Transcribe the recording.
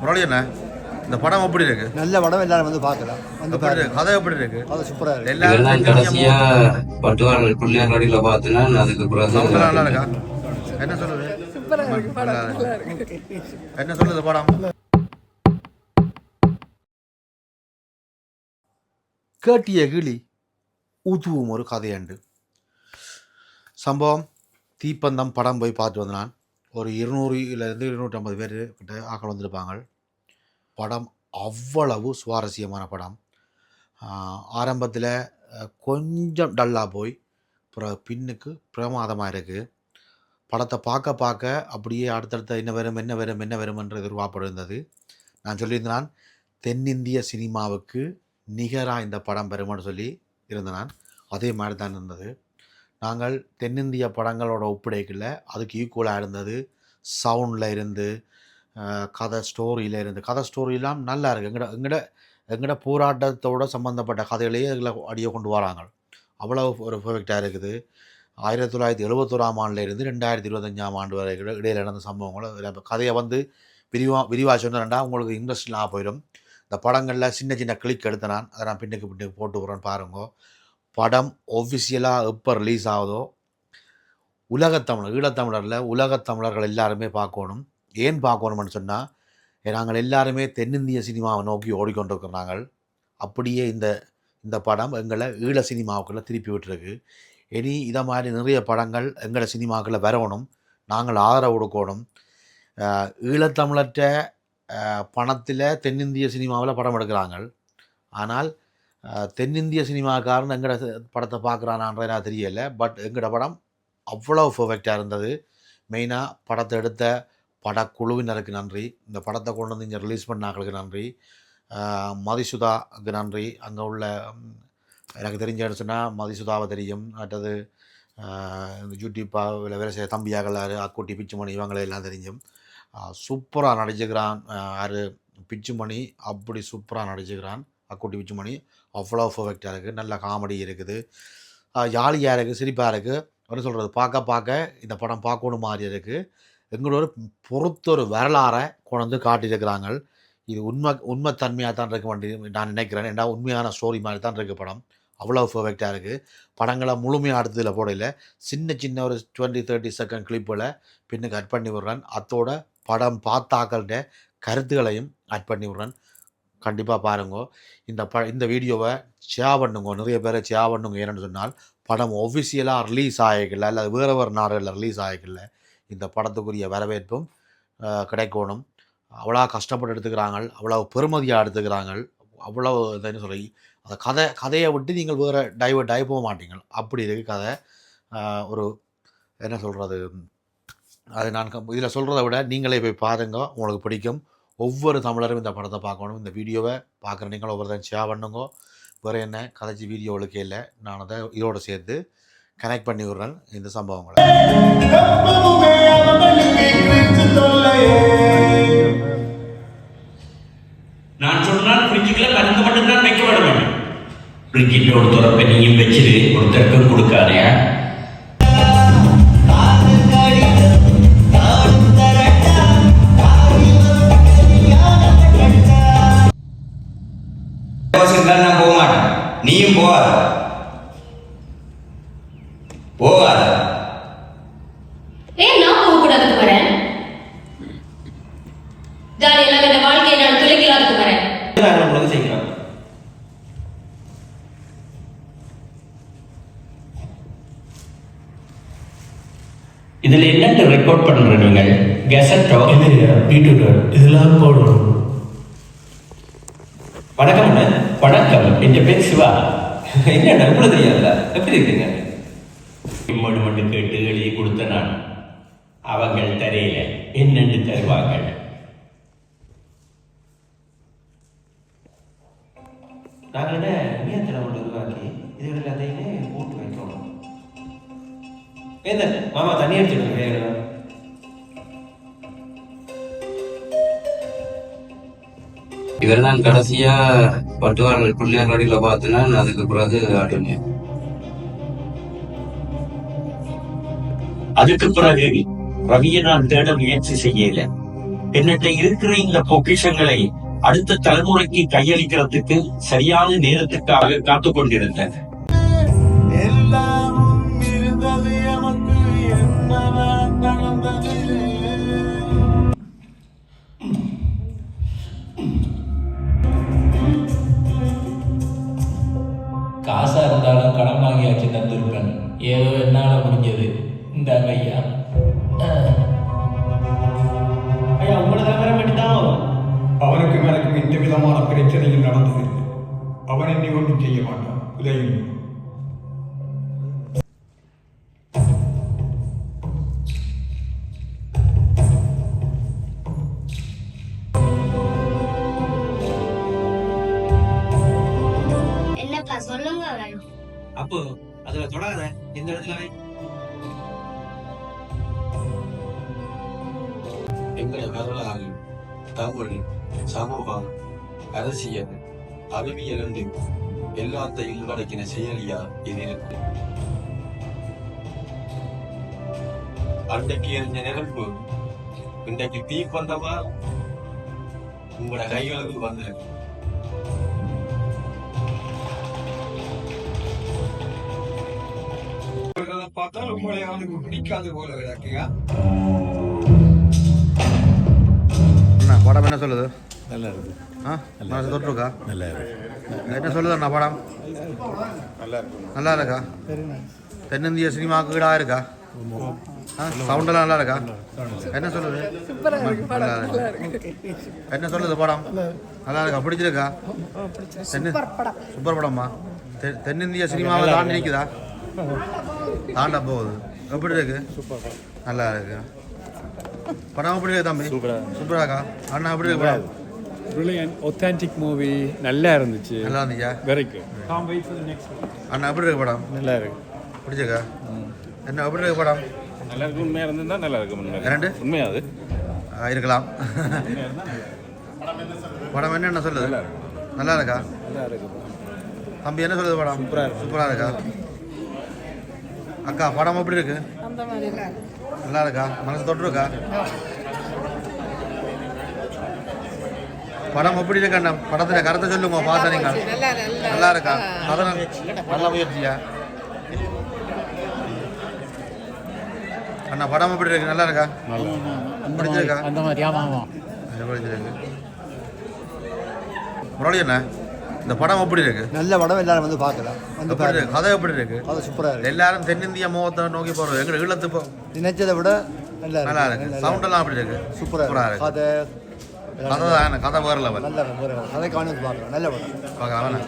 முரளி என்ன? இந்த படம் எப்படி இருக்கு? நல்ல படம் எல்லாரும் வந்து பார்க்கலாம். வந்து கதை எப்படி இருக்கு? அது சூப்பரா இருக்கு. எல்லாரும் கடைசியா பட்டுவாரல் பிள்ளையார் நடில பார்த்தேன்னா அதுக்கு சவுண்ட் நல்லா பிறகு இருக்கா? என்ன சொல்லுது நல்லா இருக்கு. என்ன சொல்லுது படம்? கேட்டிய கிளி ஊதுவும் ஒரு கதையண்டு. சம்பவம் தீப்பந்தம் படம் போய் பார்த்து வந்தேன். நான் ஒரு இருநூறுலேருந்து இருநூற்றம்பது பேர் கிட்ட ஆக்கள் வந்திருப்பாங்க. படம் அவ்வளவு சுவாரஸ்யமான படம். ஆரம்பத்தில் கொஞ்சம் டல்லாக போய் அப்புறம் பின்னுக்கு பிரமாதமாக இருக்குது படத்தை பார்க்க பார்க்க அப்படியே அடுத்தடுத்த என்ன வரும் என்ன வரும் என்ன வரும்ன்ற என்று இருந்தது. நான் சொல்லியிருந்தேன் தென்னிந்திய சினிமாவுக்கு நிகராக இந்த படம் பெறும்னு சொல்லி இருந்தேன் நான் அதே மாதிரி தான் இருந்தது. நாங்கள் தென்னிந்திய படங்களோட ஒப்படைக்கல. அதுக்கு ஈக்குவலாக இருந்தது. சவுண்டில் இருந்து கதை ஸ்டோரியில் இருந்து. கதை ஸ்டோரியெல்லாம் நல்லா இருக்குது எங்கட எங்கட எங்கட போராட்டத்தோட சம்மந்தப்பட்ட கதைகளையே இதில் அடியை கொண்டு வராங்க. அவ்வளோ ஒரு பெர்ஃபெக்டாக இருக்குது. ஆயிரத்தி தொள்ளாயிரத்தி எழுபத்தோராம் ஆண்டுலேருந்து ரெண்டாயிரத்தி இருபத்தஞ்சாம் ஆண்டு வரை இட- இடையில நடந்த சம்பவங்களை கதையை வந்து விரிவா விரிவாக சொன்னேன்டா உங்களுக்கு இன்ட்ரெஸ்ட்லாம் போயிடும். இந்த படங்களில் சின்ன சின்ன கிளிக் எடுத்த நான் அதை நான் பின்னுக்கு பின்னுக்கு போட்டு விட்றேன்னு பாருங்க. படம் ஒஃபிஷியலாக எப்போ ரிலீஸ் ஆகுதோ உலகத்தமிழர் ஈழத்தமிழரில் உலகத்தமிழர்கள் எல்லாருமே பார்க்கணும். ஏன் பார்க்கணும்னு சொன்னால் நாங்கள் எல்லாருமே தென்னிந்திய சினிமாவை நோக்கி ஓடிக்கொண்டிருக்கிறோம் நாங்கள் அப்படியே இந்த இந்த படம் எங்களை ஈழ சினிமாவுக்குள்ளே திருப்பி விட்டுருக்கு. இனி இதை மாதிரி நிறைய படங்கள் எங்களை சினிமாவுக்குள்ளே வரணும். நாங்கள் ஆதரவு கொடுக்கணும். ஈழத்தமிழற்ற பணத்தில் தென்னிந்திய சினிமாவில் படம் எடுக்கிறாங்க. ஆனால் தென்னிந்திய சினிமாக்காரன் எங்கட படத்தை பார்க்குறானான்ற எனக்கு தெரியல. பட் எங்கட படம் அவ்வளோ பர்ஃபெக்டாக இருந்தது. மெயினாக படத்தை எடுத்த படக்குழுவினருக்கு நன்றி. இந்த படத்தை கொண்டு வந்து இங்கே ரிலீஸ் பண்ணாங்களுக்கு நன்றி. மதிசுதாவுக்கு மதிசுதாக்கு நன்றி. அங்கே உள்ள எனக்கு தெரிஞ்ச சொன்னால் மதிசுதாவை தெரியும். அடுத்தது இந்த இந்த யூடியூப்பாவில் வேலை செய்ய தம்பியாகலார் அக்குட்டி பிச்சுமணி இவங்களை எல்லாம் தெரிஞ்சும். சூப்பராக நடிச்சுக்கிறான். யார் பிச்சுமணி அப்படி சூப்பராக நடிச்சுக்கிறான். அக்குட்டி பிச்சுமணி. அவ்வளோ பர்ஃபெக்டாக இருக்குது நல்ல காமெடி இருக்குது. ஜாலியாக இருக்குது சிரிப்பாக இருக்குது என்ன சொல்கிறது பார்க்க பார்க்க இந்த படம் பார்க்கணும் மாதிரி இருக்குது எங்களோட பொறுத்த ஒரு வரலாறை கொண்டு காட்டியிருக்கிறாங்க. இது உண்மை உண்மைத்தன்மையாக தான் இருக்க வேண்டிய நான் நினைக்கிறேன். ஏன்னா உண்மையான ஸ்டோரி மாதிரி தான் இருக்குது படம். அவ்வளோ பர்ஃபெக்டாக இருக்குது படங்களை முழுமையாக அடுத்ததில் போடையில் சின்ன சின்ன ஒரு டுவெண்ட்டி தேர்ட்டி செகண்ட் கிளிப்பில் பின்னு கட் பண்ணி விடுறேன். அத்தோட படம் பார்த்தாக்கள்கிட்ட கருத்துக்களையும் ஆட் பண்ணி விட்றேன். கண்டிப்பாக பாருங்க. இந்த ப இந்த வீடியோவை ஷேர் பண்ணுங்க. நிறைய பேரை ஷேர் பண்ணுங்க. ஏன்னு சொன்னால் படம் ஒஃபிஷியலாக ரிலீஸ் ஆகிக்கல இல்லை வேறு வேறு நாடுகளில் ரிலீஸ் ஆகிக்கல இந்த படத்துக்குரிய வரவேற்பும் கிடைக்கணும். அவ்வளோ கஷ்டப்பட்டு எடுத்துக்கிறாங்க அவ்வளோ பெருமதியாக எடுத்துக்கிறாங்க அவ்வளோ என்ன சொல்லி அந்த கதை கதையை விட்டு நீங்கள் வேறு டைவர்ட் ஆகி போக மாட்டீங்க அப்படி இருக்குது கதை. ஒரு என்ன சொல்கிறது அது நான் இதில் சொல்கிறத விட நீங்களே போய் பாருங்க. உங்களுக்கு பிடிக்கும். ஒவ்வொரு தமிழரும் இந்த படத்தை பார்க்கணும். இந்த வீடியோவை பார்க்குற நீங்கள் ஒவ்வொருத்தரும் ஷேர் பண்ணுங்க. வேறு என்ன? கதைச்சி வீடியோவுக்கு இல்லை. நான் அதை இதோடு சேர்த்து கனெக்ட் பண்ணி விடுறேன் இந்த சம்பவங்களை. நான் சொன்னால் ஃப்ரிட்ஜுக்குள்ள மருந்து மட்டும்தான் வைக்க விட வேண்டும். பிரிட்ஜிட்ட ஒரு துறப்பை நீயும் வச்சிரு ஒரு கொடுக்காதே நான் போகாத. போகாத. ஏன் நான் ஜாலியெல்லாம் வாழ்க்கையை இதுல ரெக்கார்ட் பண்ற நீங்கள்? கெசட்டோ இல்லையா பீட்ரூட் இதெல்லாம் போடணும். வணக்கம். வணக்கம். என் பேர் சிவா. என்ன கூட தெரியாதுல எப்படி இருக்கீங்க? இம்மோடு மட்டும் கேட்டு எழுதி கொடுத்த நான். அவங்கள் தரையில என்னென்று தருவாங்க நாங்கள் இணையத்தில் ஒன்று உருவாக்கி இதுகள் எல்லாத்தையுமே போட்டு வைக்கணும். ஏந்த மாமா தண்ணி அடிச்சுடுங்க வேணும். இவர்தான் கடைசியா பட்டுவாரல் பிள்ளையார் நடில பார்த்தேன்னா அதுக்கு பிறகு ஆட்டோனியா அதுக்கு பிறகு ரவியை நான் தேட முயற்சி செய்யல. என்னட்ட இருக்கிற இந்த பொக்கிஷங்களை அடுத்த தலைமுறைக்கு கையளிக்கிறதுக்கு சரியான நேரத்துக்காக காத்து கொண்டிருந்தேன் ஐயா. ஐயா உங்களை தான் வர வேண்டியதான் அவனுக்கும் எனக்கும் எந்த விதமான பிரச்சனையும் நடந்ததில்லை. அவன் என்னை ஒன்றும் செய்ய மாட்டான். உதயம் அப்போ அதுல தொடாத. இந்த இடத்துல? வை. எங்களை வரலாறு தமிழ் சமூகம் அரசியல் அறிவியல் என்று எல்லாத்தையும் உள்ளடக்கின செயலியா இது இருக்கு அன்றைக்கு இருந்த நிரம்பு இன்றைக்கு தீ கொண்டவா? உங்களோட கைகளுக்கு வந்திருக்கு. பார்த்தா உங்களை அவனுக்கு பிடிக்காது போல விளக்குங்க படம் என்ன சொல்லுது? நல்லா இருக்கு ஆ? மனசு தொற்றுருக்கா நல்லா இருக்கு என்ன சொல்லுது அண்ணா படம்? நல்லா இருக்கு நல்லா இருக்கா தென்னிந்திய சினிமாவுக்கு ஈடா இருக்கா? ஆ? சவுண்டெல்லாம் நல்லா இருக்கா என்ன சொல்லுது? நல்லா இருக்கு. என்ன சொல்லுது படம்? நல்லா இருக்கா. பிடிச்சிருக்கா? தென்னு சூப்பர் படம்மா. தென்னிந்திய சினிமாவை தாண்டி நிற்குதா தாண்ட போகுது. எப்படி இருக்கு? நல்லா இருக்கு. படம் எப்படி இருக்கு தம்பி? சூப்பராக்கா அண்ணா எப்படி இருக்கு Brilliant, authentic movie. நல்லா இருந்துச்சு. நல்லா இருந்துச்சா? Very good wait for the next one. அண்ணா எப்படி இருக்கு படம்? நல்லா இருக்கு. பிடிச்சிருக்கா? என்ன எப்படி இருக்கு படம்? நல்லா இருக்கு உண்மையா இருந்தா நல்லா இருக்கு உண்மையா இரண்டு? உண்மையா அது இருக்கலாம் படம் என்ன என்ன சொல்லுது? நல்லா இருக்கா. நல்லா இருக்கு? தம்பி என்ன சொல்லுது படம்? சூப்பராக இருக்கா? அக்கா படம் எப்படி இருக்கு? நல்லா இருக்கா? மனசு தொட்டுருக்கா? படம் எப்படி இருக்கு அண்ணா? படத்துல கருத்தை சொல்லுங்க பார்த்தா நல்லா இருக்கா? அதான் நல்ல முயற்சியா அண்ணா படம் எப்படி இருக்கு? நல்லா இருக்கா? பிடிச்சிருக்கா? அந்த மாதிரி ஆமாம் பிடிச்சிருக்கு. முரளி அண்ணா. இந்த படம் எப்படி இருக்கு? நல்ல படம் எல்லாரும் வந்து பார்க்கலாம் வந்து கதை எப்படி இருக்கு? அது சூப்பராக இருக்கு. எல்லாரும் தென்னிந்திய முகத்தை நோக்கி போறோம். எங்க ஈழத்து போ நினைச்சதை விட நல்லா நல்லா இருக்கு. சவுண்ட் எல்லாம் அப்படி இருக்கு? சூப்பராக சூப்பரா இருக்கு. கதை கதை தான் கதை வேற லெவல். நல்ல கதை. கதை காணி பார்க்கலாம். நல்ல படம். பார்க்கலாம்